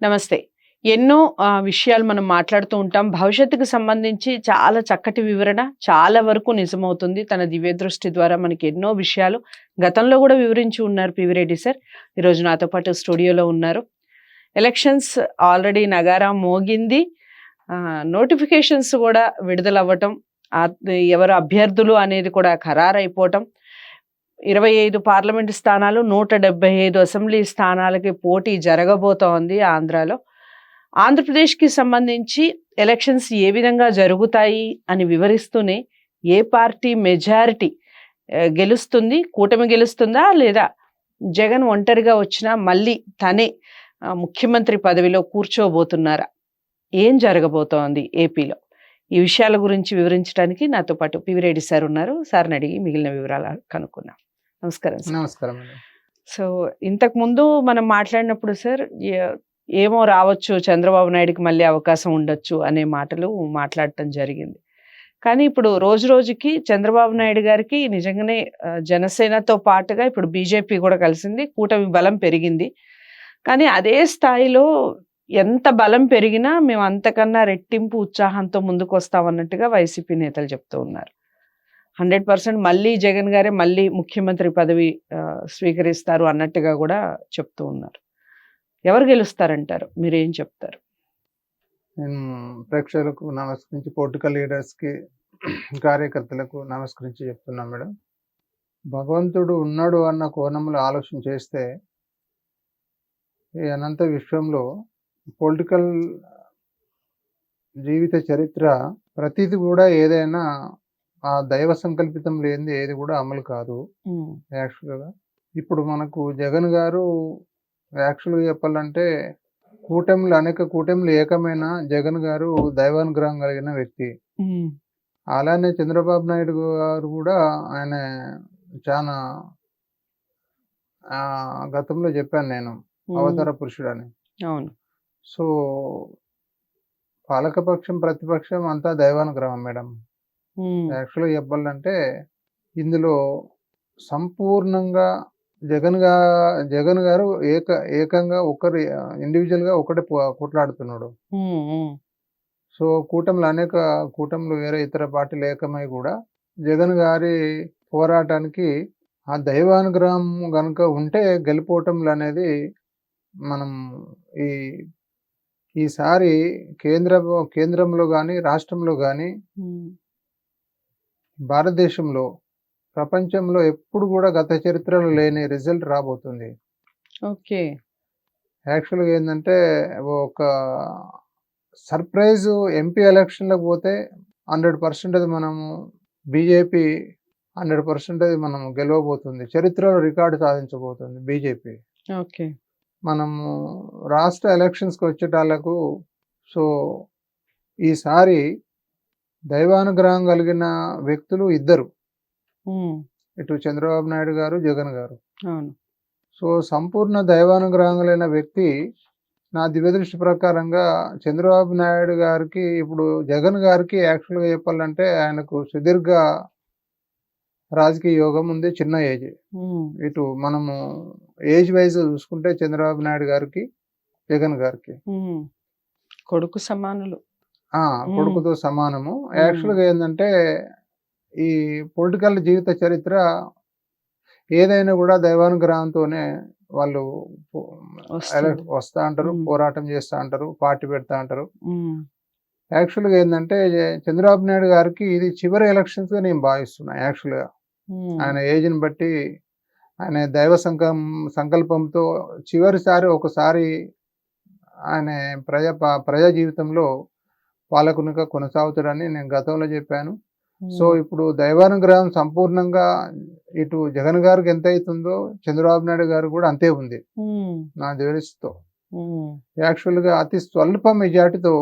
నమస్తే. ఎన్నో విషయాలు మనం మాట్లాడుతూ ఉంటాం. భవిష్యత్తుకు సంబంధించి చాలా చక్కటి వివరణ చాలా వరకు నిజమవుతుంది. తన దివ్య దృష్టి ద్వారా మనకి ఎన్నో విషయాలు గతంలో కూడా వివరించి ఉన్నారు పివిరెడ్డి సార్. ఈరోజు నాతో పాటు స్టూడియోలో ఉన్నారు. ఎలక్షన్స్ ఆల్రెడీ నగారా మోగింది. నోటిఫికేషన్స్ కూడా విడుదల అవ్వటం ఎవరు అభ్యర్థులు అనేది కూడా ఖరారైపోవటం ఇరవై ఐదు పార్లమెంటు స్థానాలు నూట డెబ్బై ఐదు అసెంబ్లీ స్థానాలకి పోటీ జరగబోతోంది ఆంధ్రాలో. ఆంధ్రప్రదేశ్కి సంబంధించి ఎలక్షన్స్ ఏ విధంగా జరుగుతాయి అని వివరిస్తూనే ఏ పార్టీ మెజారిటీ గెలుస్తుంది కూటమి గెలుస్తుందా లేదా జగన్ ఒంటరిగా వచ్చినా మళ్ళీ తనే ముఖ్యమంత్రి పదవిలో కూర్చోబోతున్నారా? ఏం జరగబోతోంది ఏపీలో? ఈ విషయాల గురించి వివరించడానికి నాతో పాటు పివిరెడ్డి సార్ ఉన్నారు. సార్ని అడిగి మిగిలిన వివరాలు కనుక్కున్నాం నమస్కారం నమస్కారం సో ఇంతకు ముందు మనం మాట్లాడినప్పుడు సార్ ఏమో రావచ్చు చంద్రబాబు నాయుడుకి మళ్ళీ అవకాశం ఉండొచ్చు అనే మాటలు మాట్లాడటం జరిగింది. కానీ ఇప్పుడు రోజు రోజుకి చంద్రబాబు నాయుడు గారికి నిజంగానే జనసేనతో పాటుగా ఇప్పుడు బీజేపీ కూడా కలిసింది కూటమి బలం పెరిగింది. కానీ అదే స్థాయిలో ఎంత బలం పెరిగినా మేము అంతకన్నా రెట్టింపు ఉత్సాహంతో ముందుకు వస్తామన్నట్టుగా వైసీపీ నేతలు చెప్తూ ఉన్నారు. హండ్రెడ్ పర్సెంట్ మళ్ళీ జగన్ గారే మళ్ళీ ముఖ్యమంత్రి పదవి స్వీకరిస్తారు అన్నట్టుగా కూడా చెప్తూ ఉన్నారు. ఎవరు గెలుస్తారంటారు? మీరు ఏం చెప్తారు? నేను ప్రేక్షకులకు నమస్కరించి పొలిటికల్ లీడర్స్కి కార్యకర్తలకు నమస్కరించి చెప్తున్నాను మేడం. భగవంతుడు ఉన్నాడు అన్న కోణంలో ఆలోచన చేస్తే ఈ అనంత విశ్వంలో పొలిటికల్ జీవిత చరిత్ర ప్రతిది కూడా ఏదైనా ఆ దైవ సంకల్పితం లేనిది ఏది కూడా అమలు కాదు. యాక్చువల్గా ఇప్పుడు మనకు జగన్ గారు యాక్చువల్గా చెప్పాలంటే కూటమిలు అనేక కూటమిలు ఏకమైన జగన్ గారు దైవానుగ్రహం కలిగిన వ్యక్తి. అలానే చంద్రబాబు నాయుడు గారు కూడా ఆయన చాలా ఆ, గతంలో చెప్పాను నేను అవతార పురుషుడు అని. అవును. సో పాలకపక్షం ప్రతిపక్షం అంతా దైవానుగ్రహం మేడం. యాక్చువల్గా చెప్పాలంటే ఇందులో సంపూర్ణంగా జగన్గా జగన్ గారు ఏక ఏకంగా ఒకరి ఇండివిజువల్గా ఒకటే కొట్లాడుతున్నాడు సో కూటమిలు అనేక కూటమిలు వేరే ఇతర పార్టీలు ఏకమై కూడా జగన్ గారి పోరాటానికి ఆ దైవానుగ్రహం కనుక ఉంటే గెలుపోవటంలు అనేది మనం ఈ ఈసారి కేంద్ర కేంద్రంలో కానీ రాష్ట్రంలో కానీ భారతదేశంలో ప్రపంచంలో ఎప్పుడు కూడా గత చరిత్రలో లేని రిజల్ట్ రాబోతుంది. ఓకే. యాక్చువల్గా ఏంటంటే ఒక సర్ప్రైజ్ ఎంపీ ఎలక్షన్లకు పోతే హండ్రెడ్ పర్సెంటేజ్ మనము బీజేపీ హండ్రెడ్ పర్సెంటేజ్ మనం గెలవబోతుంది. చరిత్రలో రికార్డు సాధించబోతుంది బీజేపీ. ఓకే. మనము రాష్ట్ర ఎలక్షన్స్కి వచ్చేటాలకు సో ఈసారి దైవానుగ్రహం కలిగిన వ్యక్తులు ఇద్దరు. ఇటు చంద్రబాబు నాయుడు గారు జగన్ గారు. అవును. సో సంపూర్ణ దైవానుగ్రహం కలిగిన వ్యక్తి నా దివ్యదృష్టి ప్రకారంగా చంద్రబాబు నాయుడు గారికి ఇప్పుడు జగన్ గారికి యాక్చువల్గా చెప్పాలంటే ఆయనకు సుదీర్ఘ రాజకీయ యోగం ఉంది చిన్న ఏజ్. ఇటు మనము ఏజ్ వైజ్ చూసుకుంటే చంద్రబాబు నాయుడు గారికి జగన్ గారికి. కొడుకు సమానులు. కొడుకుతో సమానము. యాక్చువల్గా ఏంటంటే ఈ పొలిటికల్ జీవిత చరిత్ర ఏదైనా కూడా దైవానుగ్రహంతోనే వాళ్ళు వస్తా. అంటారు. పోరాటం చేస్తా అంటారు పార్టీ పెడతా అంటారు. యాక్చువల్గా ఏంటంటే చంద్రబాబు నాయుడు గారికి ఇది చివరి ఎలక్షన్స్గా నేను భావిస్తున్నా యాక్చువల్గా. ఆయన ఏజ్ని బట్టి ఆయన దైవ సంకం సంకల్పంతో చివరిసారి ఒకసారి ఆయన ప్రజా ప్రజా జీవితంలో పాలకునిగా కొనసాగుతాడని నేను గతంలో చెప్పాను. సో ఇప్పుడు దైవానుగ్రహం సంపూర్ణంగా ఇటు జగన్ గారికి ఎంత అవుతుందో చంద్రబాబు నాయుడు గారు కూడా అంతే ఉంది. నా దేవరిస్తో ఉమ్, యాక్చువల్గా అతి స్వల్ప మెజార్టీతో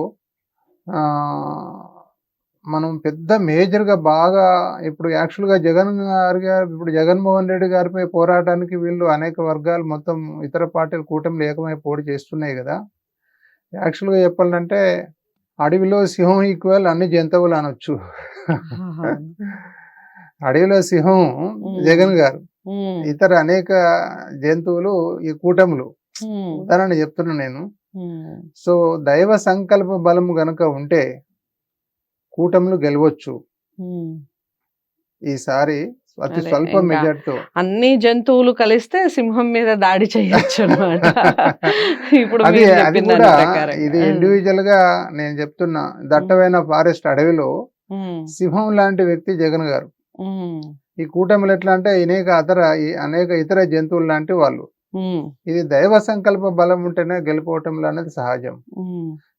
మనం పెద్ద మేజర్గా బాగా ఇప్పుడు యాక్చువల్గా జగన్ గారి గారు ఇప్పుడు జగన్మోహన్ రెడ్డి గారిపై పోరాటానికి వీళ్ళు అనేక వర్గాలు మొత్తం ఇతర పార్టీలు కూటమిలు ఏకమై పోటీ చేస్తున్నాయి కదా. యాక్చువల్గా చెప్పాలంటే అడవిలో సింహం ఈక్వల్ అన్ని జంతువులు అనొచ్చు. అడవిలో సింహం జగన్ గారు. ఇతర అనేక జంతువులు ఈ కూటములు. ఉదాహరణ చెప్తున్నా నేను. సో దైవ సంకల్ప బలం గనక ఉంటే కూటములు గెలవచ్చు. ఈసారి అతి స్వల్ప ఇంకా మెజార్టీతో. అన్ని జంతువులు కలిస్తే సింహం మీద దాడి చేయొచ్చు అనమాట ఇప్పుడు. ఇది ఇండివిజువల్గా నేను చెప్తున్నా. దట్టమైన ఫారెస్ట్ అడవిలో సింహం లాంటి వ్యక్తి జగన్ గారు. ఈ కూటమిలు ఎట్లా అంటే అనేక అతర అనేక ఇతర జంతువులు లాంటి వాళ్ళు. ఇది దైవ సంకల్ప బలం ఉంటేనే గెలుపోవటంలో అనేది సహజం.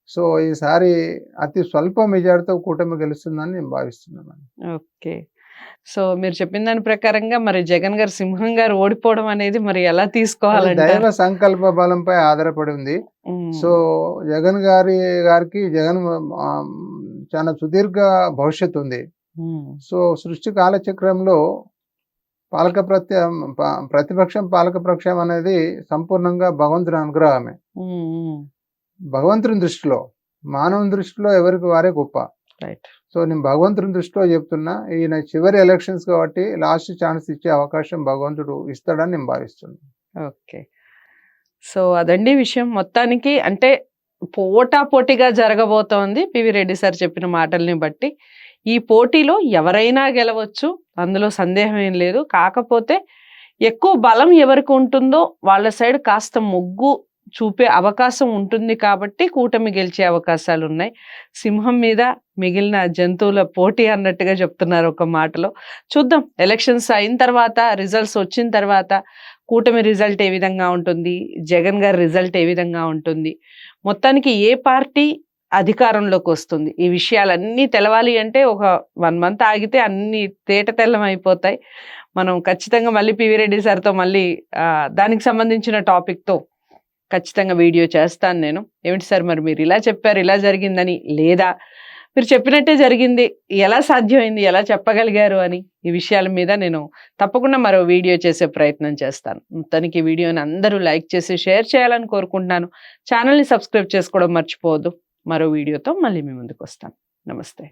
సో ఈసారి అతి స్వల్ప మెజార్టీతో కూటమి గెలుస్తుందని నేను భావిస్తున్నాను. ఓకే. సో మీరు చెప్పిన దాని ప్రకారంగా మరి జగన్ గారు సింహం గారు ఓడిపోవడం అనేది మరి ఎలా అది తీసుకోవాలంటారు? దైవ సంకల్ప బలంపై ఆధారపడి ఉంది. సో జగన్ గారి గారికి జగన్ చాలా సుదీర్ఘ భవిష్యత్తు ఉంది. సో సృష్టి కాలచక్రంలో పాలక ప్రత్య ప్రతిపక్షం పాలక పక్షం అనేది సంపూర్ణంగా భగవంతుని అనుగ్రహమే. భగవంతుని దృష్టిలో మానవుని దృష్టిలో ఎవరికి వారే గొప్ప. రైట్ సో నేను భగవంతుని దృష్టిలో చెప్తున్నా ఈయన చివరి ఎలక్షన్స్ కాబట్టి లాస్ట్ ఛాన్స్ ఇచ్చే అవకాశం భగవంతుడు ఇస్తాడని నేను భావిస్తున్నాను. ఓకే సో అదండి విషయం. మొత్తానికి అంటే పోటా పోటీగా జరగబోతోంది పివి రెడ్డి సార్ చెప్పిన మాటల్ని బట్టి. ఈ పోటీలో ఎవరైనా గెలవచ్చు అందులో సందేహం ఏం లేదు. కాకపోతే ఎక్కువ బలం ఎవరికి ఉంటుందో వాళ్ళ సైడ్ కాస్త మొగ్గు చూపే అవకాశం ఉంటుంది కాబట్టి కూటమి గెలిచే అవకాశాలు ఉన్నాయి సింహం మీద మిగిలిన జంతువుల పోటీ అన్నట్టుగా చెప్తున్నారు ఒక మాటలో. చూద్దాం ఎలక్షన్స్ అయిన తర్వాత రిజల్ట్స్ వచ్చిన తర్వాత కూటమి రిజల్ట్ ఏ విధంగా ఉంటుంది? జగన్ గారి రిజల్ట్ ఏ విధంగా ఉంటుంది? మొత్తానికి ఏ పార్టీ అధికారంలోకి వస్తుంది? ఈ విషయాలన్నీ తెలవాలి అంటే ఒక వన్ మంత్ ఆగితే అన్ని తేట తెల్లం అయిపోతాయి. మనం ఖచ్చితంగా మళ్ళీ పివి రెడ్డి సార్తో మళ్ళీ దానికి సంబంధించిన టాపిక్తో ఖచ్చితంగా వీడియో చేస్తాను నేను. ఏమిటి సార్ మరి మీరు ఇలా చెప్పారు ఇలా జరిగిందని లేదా? మీరు చెప్పినట్టే జరిగింది. ఎలా సాధ్యమైంది? ఎలా చెప్పగలిగారు అని ఈ విషయాల మీద నేను తప్పకుండా మరో వీడియో చేసే ప్రయత్నం చేస్తాను. మొత్తానికి ఈ వీడియోని అందరూ లైక్ చేసి షేర్ చేయాలని కోరుకుంటున్నాను. ఛానల్ని సబ్స్క్రైబ్ చేసుకోవడం మర్చిపోవద్దు. మరో వీడియోతో మళ్ళీ మీ ముందుకు వస్తాను. నమస్తే.